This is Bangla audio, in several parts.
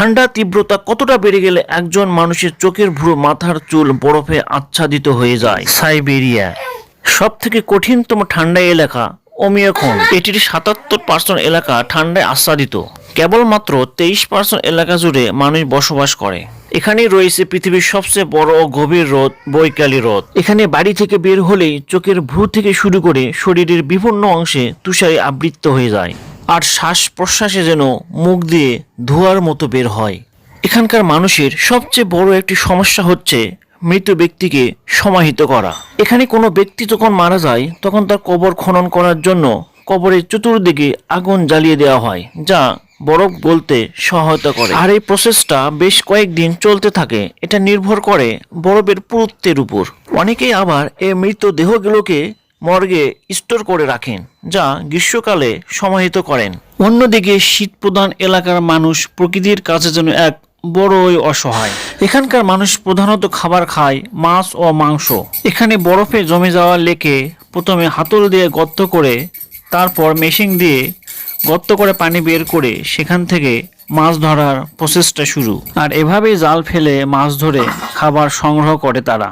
ঠান্ডা তীব্রতা কতটা বেড়ে গেলে একজন মানুষের চোখের ভুরু মাথার চুল বরফে আচ্ছাদিত হয়ে যায়? সাইবেরিয়া। সব থেকে কঠিনতম ঠান্ডা এলাকা ওমিয়াখন। এটির সাতাত্তর পার্সেন্ট এলাকা ঠান্ডায় আচ্ছাদিত। কেবলমাত্র তেইশ পার্সেন্ট এলাকা জুড়ে মানুষ বসবাস করে। এখানেই রয়েছে পৃথিবীর সবচেয়ে বড় ও গভীর হ্রদ, বৈকালী হ্রদ। এখানে বাড়ি থেকে বের হলেই চোখের ভ্রু থেকে শুরু করে শরীরের বিভিন্ন অংশে তুষারে আবৃত্ত হয়ে যায়। আর শ্বাস প্রশ্বাসে যেন মুখ দিয়ে ধোয়ার মতো বের হয়। এখানকার মানুষের সবচেয়ে বড় একটি সমস্যা হচ্ছে মৃত ব্যক্তিকে সমাহিত করা। এখানে কোনো ব্যক্তি যখন মারা যায়, তখন তার কবর খনন করার জন্য কবরের চতুর্দিকে আগুন জ্বালিয়ে দেওয়া হয়, যা বরফ বলতে সহায়তা করে। আর এই প্রসেসটা বেশ কয়েকদিন চলতে থাকে। এটা নির্ভর করে বরফের পুরুত্বের উপর। অনেকেই আবার এই মৃত দেহগুলোকে মর্গে স্টোর করে রাখেন, যা গ্রীষ্মকালে সমাহিত করেন। অন্যদিকে শীত প্রধান এলাকার মানুষ প্রকৃতির কাছে যেন এক বড়ই অসহায়। এখানকার মানুষ প্রধানত খাবার খায়, মাছ ও মাংস। এখানে বরফে জমে যাওয়া লেকে প্রথমে হাতল দিয়ে গর্ত করে, তারপর মেশিন দিয়ে গর্ত করে পানি বের করে সেখান থেকে মাছ ধরার প্রসেসটা শুরু। আর এভাবেই জাল ফেলে মাছ ধরে খাবার সংগ্রহ করে তারা।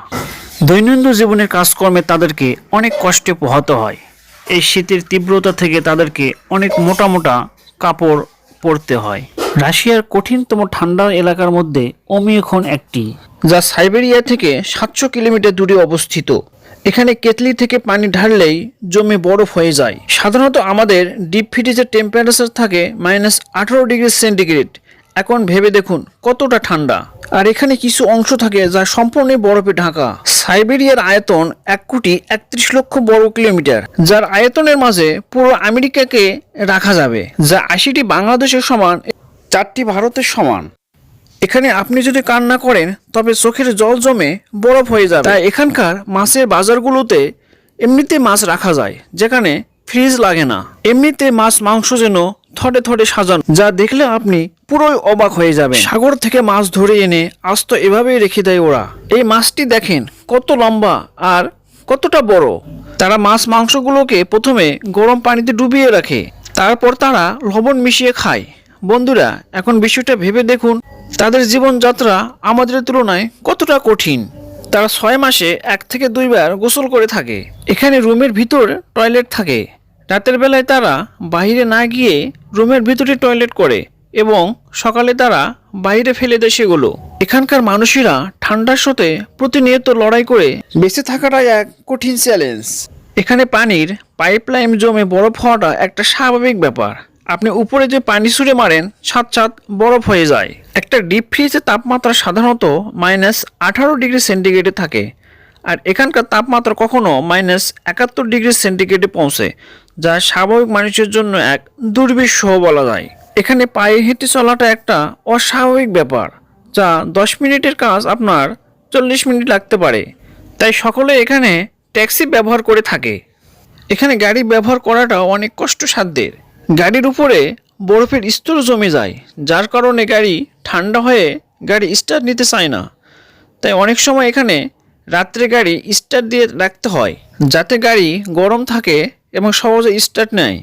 দৈনন্দিন জীবনের কাজকর্মে তাদেরকে অনেক কষ্টে পোহাতে হয়। এই শীতের তীব্রতা থেকে তাদেরকে অনেক মোটা মোটা কাপড় পরতে হয়। রাশিয়ার কঠিনতম ঠান্ডা এলাকার মধ্যে ওমিয়খন একটি, যা সাইবেরিয়া থেকে সাতশো কিলোমিটার দূরে অবস্থিত। এখানে কেতলি থেকে পানি ঢাললেই জমে বরফ হয়ে যায়। সাধারণত আমাদের ডিপ ফ্রিজের টেম্পারেচার থাকে মাইনাস আঠারো ডিগ্রি সেন্টিগ্রেড এখন ভেবে দেখুন কতটা ঠান্ডা। আর এখানে কিছু অংশ থাকে যা সম্পূর্ণ বরফে ঢাকা। সাইবেরিয়ার আয়তন এক কোটি একত্রিশ লক্ষ বর্গ কিলোমিটার, যার আয়তনের মাঝে পুরো আমেরিকাকে রাখা যাবে, যা আশিটি বাংলাদেশের সমান, চারটি ভারতের সমান। এখানে আপনি যদি কান্না করেন, তবে চোখের জল জমে বরফ হয়ে যাবে। তাই এখানকার মাছের বাজারগুলোতে এমনিতে মাছ রাখা যায়, যেখানে ফ্রিজ লাগে না। এমনিতে মাছ মাংস যেন থটে থটে সাজানো, যা দেখলে আপনি পুরোই অবাক হয়ে যাবে সাগর থেকে মাছ ধরে এনে আস্ত এভাবেই রেখে দেয় ওরা। এই মাছটি দেখেন, কত লম্বা আর কতটা বড়। তারা মাছ মাংসগুলোকে প্রথমে গরম পানিতে ডুবিয়ে রাখে, তারপর তারা লবণ মিশিয়ে খায়। বন্ধুরা, এখন বিষয়টা ভেবে দেখুন, তাদের জীবনযাত্রা আমাদের তুলনায় কতটা কঠিন। তারা ছয় মাসে এক থেকে দুইবার গোসল করে থাকে। এখানে রুমের ভিতর টয়লেট থাকে। রাতের বেলায় তারা বাইরে না গিয়ে রুমের ভিতরে টয়লেট করে। এবং সকালে তারা বাইরে ফেলে দেয় সেগুলো। এখানকার মানুষেরা ঠান্ডার সাথে প্রতিনিয়ত লড়াই করে বেঁচে থাকাটাই এক কঠিন চ্যালেঞ্জ এখানে পানির পাইপলাইন জমে বরফ হওয়াটা একটা স্বাভাবিক ব্যাপার। আপনি উপরে যে পানি ছুঁড়ে মারেন, সাত সাত বরফ হয়ে যায়। একটা ডিপ ফ্রিজের তাপমাত্রা সাধারণত মাইনাস আঠারো ডিগ্রি সেন্টিগ্রেডে থাকে। আর এখানকার তাপমাত্রা কখনো মাইনাস একাত্তর ডিগ্রি সেন্টিগ্রেডে পৌঁছে, যা স্বাভাবিক মানুষের জন্য এক দুর্বিষহ বলা যায়। এখানে পায়ে হেঁটে চলাটা একটা অস্বাভাবিক ব্যাপার, যা দশ মিনিটের কাজ আপনার চল্লিশ মিনিট লাগতে পারে। তাই সকলে এখানে ট্যাক্সি ব্যবহার করে থাকে। এখানে গাড়ি ব্যবহার করাটা অনেক কষ্টসাধ্যের। গাড়ির উপরে বরফের স্তর জমে যায়, যার কারণে গাড়ি ঠান্ডা হয়ে গাড়ি স্টার্ট নিতে চায় না। তাই অনেক সময় এখানে রাত্রে গাড়ি স্টার্ট দিয়ে রাখতে হয়, যাতে গাড়ি গরম থাকে এবং সহজে স্টার্ট নেয়।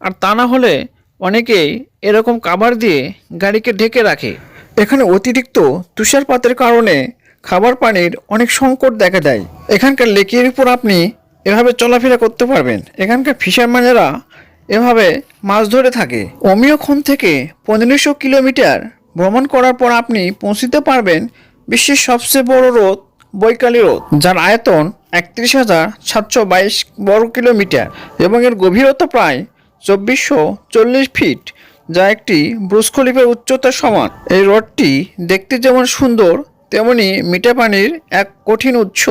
আর তা না হলে অনেকেই এরকম কাভার দিয়ে গাড়িকে ঢেকে রাখে। এখানে অতিরিক্ত তুষারপাতের কারণে খাবার পানির অনেক সংকট দেখা দেয়। এখানকার লেকের উপর আপনি এভাবে চলাফেরা করতে পারবেন। এখানকার ফিশারম্যানেরা এভাবে মাছ ধরে থাকে। অমিয়খন থেকে পনেরোশো কিলোমিটার ভ্রমণ করার পর আপনি পৌঁছতে পারবেন বিশ্বের সবচেয়ে বড় রোদ, বৈকালী রোদ, যার আয়তন একত্রিশ হাজার সাতশো বাইশ বর্গ কিলোমিটার এবং এর গভীরতা প্রায় চব্বিশশো চল্লিশ ফিট, যা একটি ব্রুজ খলিফের উচ্চতার সমান। এই হ্রদটি দেখতে যেমন সুন্দর, তেমনি মিঠা পানির এক কঠিন উৎস,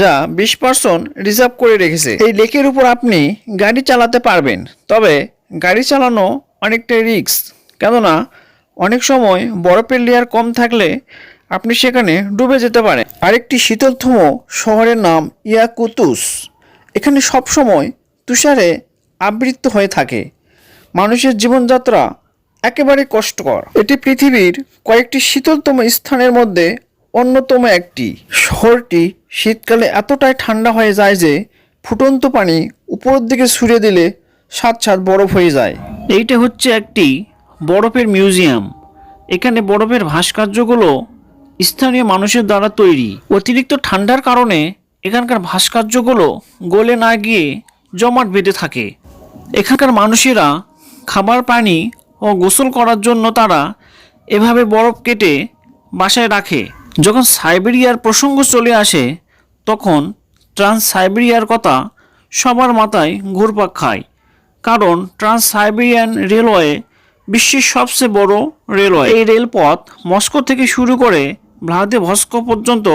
যা বিশ পার্সেন্ট রিজার্ভ করে রেখেছে। এই লেকের উপর আপনি গাড়ি চালাতে পারবেন, তবে গাড়ি চালানো অনেকটাই রিস্ক, কেননা অনেক সময় বরফের লেয়ার কম থাকলে আপনি সেখানে ডুবে যেতে পারেন। আরেকটি শীতলতম শহরের নাম ইয়াকুতুস। এখানে সবসময় তুষারে আবৃত হয়ে থাকে। মানুষের জীবনযাত্রা একেবারে কষ্টকর। এটি পৃথিবীর কয়েকটি শীতলতম স্থানের মধ্যে অন্যতম একটি। শহরটি শীতকালে এতটাই ঠান্ডা হয়ে যায় যে ফুটন্ত পানি উপরের দিকে ছুঁড়ে দিলে সাত সাত বরফ হয়ে যায়। এইটা হচ্ছে একটি বরফের মিউজিয়াম। এখানে বরফের ভাস্কর্যগুলো স্থানীয় মানুষের দ্বারা তৈরি। অতিরিক্ত ঠান্ডার কারণে এখানকার ভাস্কর্যগুলো গলে না গিয়ে জমাট বেঁধে থাকে। এখানকার মানুষেরা খাবার, পানি ও গোসল করার জন্য তারা এভাবে বরফ কেটে বাসায় রাখে। যখন সাইবেরিয়ার প্রসঙ্গ চলে আসে, তখন ট্রান্স সাইবেরিয়ার কথা সবার মাথায় ঘুরপাক খায়। কারণ ট্রান্স সাইবেরিয়ান রেলওয়ে বিশ্বের সবচেয়ে বড় রেলওয়ে। এই রেলপথ মস্কো থেকে শুরু করে ভ্লাদিভস্কো পর্যন্ত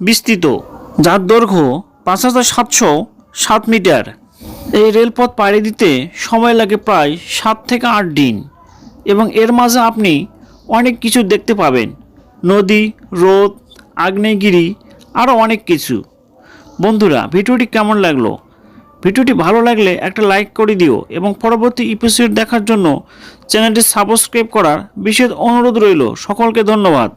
বিস্তৃত, যার দৈর্ঘ্য পাঁচ হাজার সাতশো সাত মিটার। এই রেলপথ পাড়ি দিতে সময় লাগে প্রায় সাত থেকে আট দিন এবং এর মাঝে আপনি অনেক কিছু দেখতে পাবেন। নদী, রোদ, আগ্নেয়গিরি আরও অনেক কিছু। বন্ধুরা, ভিডিওটি কেমন লাগল? ভিডিওটি ভালো লাগলে একটা লাইক করে দিও এবং পরবর্তী এপিসোড দেখার জন্য চ্যানেলটি সাবস্ক্রাইব করার বিশেষ অনুরোধ রইল। সকলকে ধন্যবাদ।